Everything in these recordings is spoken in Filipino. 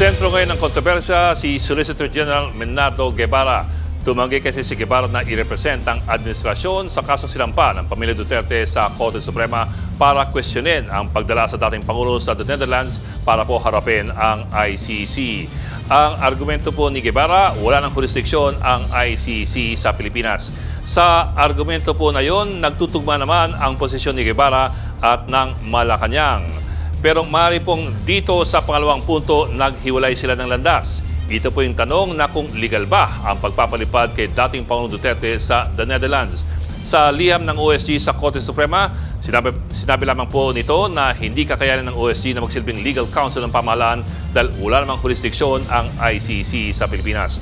Sentro ngayon ng kontrobersya si Solicitor General Menardo Guevara. Tumanggi kasi si Guevara na i-represent ang administrasyon sa kaso silampa ng pamilya Duterte sa Korte Suprema para questionin ang pagdala sa dating Pangulo sa The Netherlands para po harapin ang ICC. Ang argumento po ni Guevara, wala ng jurisdiksyon ang ICC sa Pilipinas. Sa argumento po na yon, nagtutugma naman ang posisyon ni Guevara at ng Malacanang. Pero mari pong dito sa pangalawang punto, naghiwalay sila ng landas. Ito po yung tanong na kung legal ba ang pagpapalipad kay dating Pangulong Duterte sa The Netherlands. Sa liham ng OSG sa Korte Suprema, sinabi, sinabi lamang po nito na hindi kakayanin ng OSG na magsilbing legal counsel ng pamahalaan dahil wala namang jurisdiksyon ang ICC sa Pilipinas.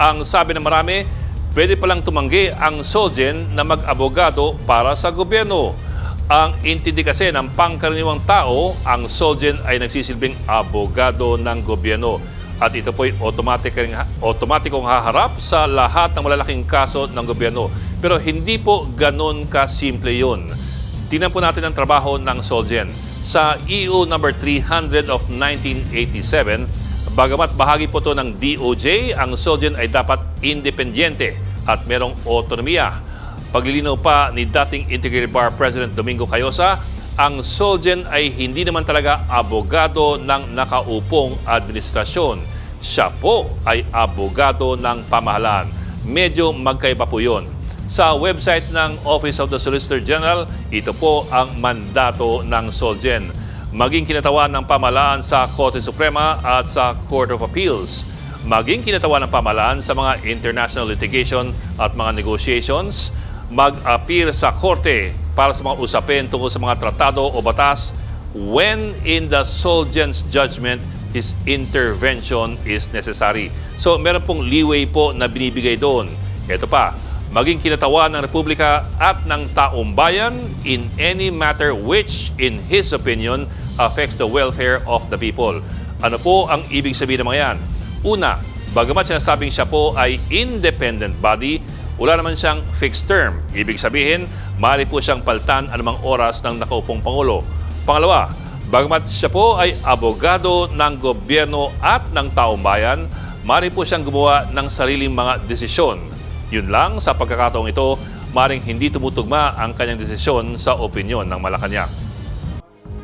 Ang sabi ng marami, pwede palang tumanggi ang Solgen na mag-abogado para sa gobyerno. Ang intindi kasi ng pangkaraniwang tao, ang Solgen ay nagsisilbing abogado ng gobyerno. At ito po'y automatic, automatikong haharap sa lahat ng malalaking kaso ng gobyerno. Pero hindi po ganun ka-simple yun. Tingnan po natin ang trabaho ng Solgen. Sa EU number 300 of 1987, bagamat bahagi po to ng DOJ, ang Solgen ay dapat independyente at merong otonomiya. Paglilinaw pa ni dating Integrated Bar President Domingo Cayosa, ang Solgen ay hindi naman talaga abogado ng nakaupong administrasyon. Siya po ay abogado ng pamahalaan. Medyo magkaiba po yun. Sa website ng Office of the Solicitor General, ito po ang mandato ng Solgen. Maging kinatawan ng pamahalaan sa Korte Suprema at sa Court of Appeals. Maging kinatawan ng pamahalaan sa mga international litigation at mga negotiations. Mag-appear sa korte para sa mga usapin tungkol sa mga tratado o batas when in the Solgen's judgment his intervention is necessary. So meron pong leeway po na binibigay doon. Ito pa, maging kinatawan ng Republika at ng taong bayan in any matter which, in his opinion, affects the welfare of the people. Ano po ang ibig sabihin ng mga yan? Una, bagamat sinasabing siya po ay independent body, wala naman siyang fixed term. Ibig sabihin, maaari po siyang paltan anumang oras ng nakaupong Pangulo. Pangalawa, bagamat siya po ay abogado ng gobyerno at ng taong bayan, maaari po siyang gumawa ng sariling mga desisyon. Yun lang, sa pagkakataong ito, maring hindi tumutugma ang kanyang desisyon sa opinyon ng Malacanang.